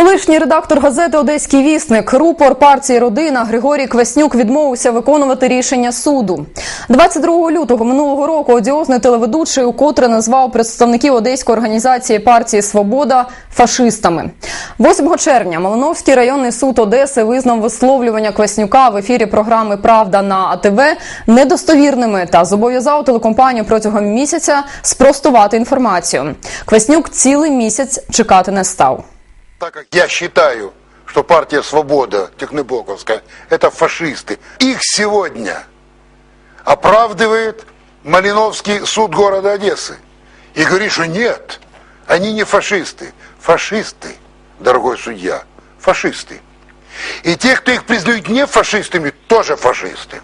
Колишній редактор газети Одеський вісник, рупор партії Родина Григорій Квеснюк відмовився виконувати рішення суду. 22 лютого минулого року одіозний телеведучий укотре назвав представників одеської організації партії Свобода фашистами. 8 червня Малиновський районний суд Одеси визнав висловлювання Квеснюка в ефірі програми Правда на АТВ недостовірними та зобов'язав телекомпанію протягом місяця спростувати інформацію. Квеснюк цілий місяць чекати не став. Так как я считаю, что партия «Свобода» Технобоковская – это фашисты, их сегодня оправдывает Малиновский суд города Одессы. И говорит, что нет, они не фашисты. Фашисты, дорогой судья, фашисты. И те, кто их признают не фашистами, тоже фашисты.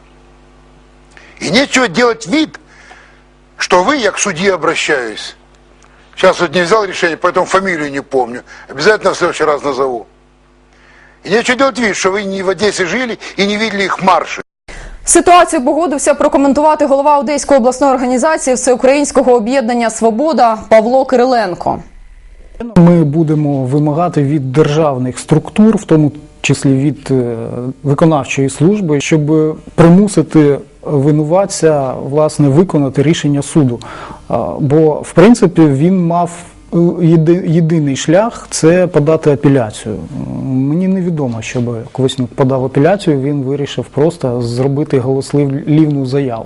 И нечего делать вид, что вы, я к судье обращаюсь, Сейчас вот не взял решение, поэтому фамилию не помню. Обязательно в следующий раз назову. И нечего делать вид, что вы не в Одессе жили и не видели их марши. Ситуацію погодився прокоментувати голова Одеської обласної організації Всеукраїнського об'єднання Свобода Павло Кириленко. Ми будемо вимагати від державних структур, в тому числі від е, виконавчої служби, щоб примусити винуватця власне виконати рішення суду. Бо в принципі він мав е, єдиний шлях це подати апеляцію. Мені невідомо, щоб Квеснюк подав апеляцію. Він вирішив просто зробити голослівну заяву.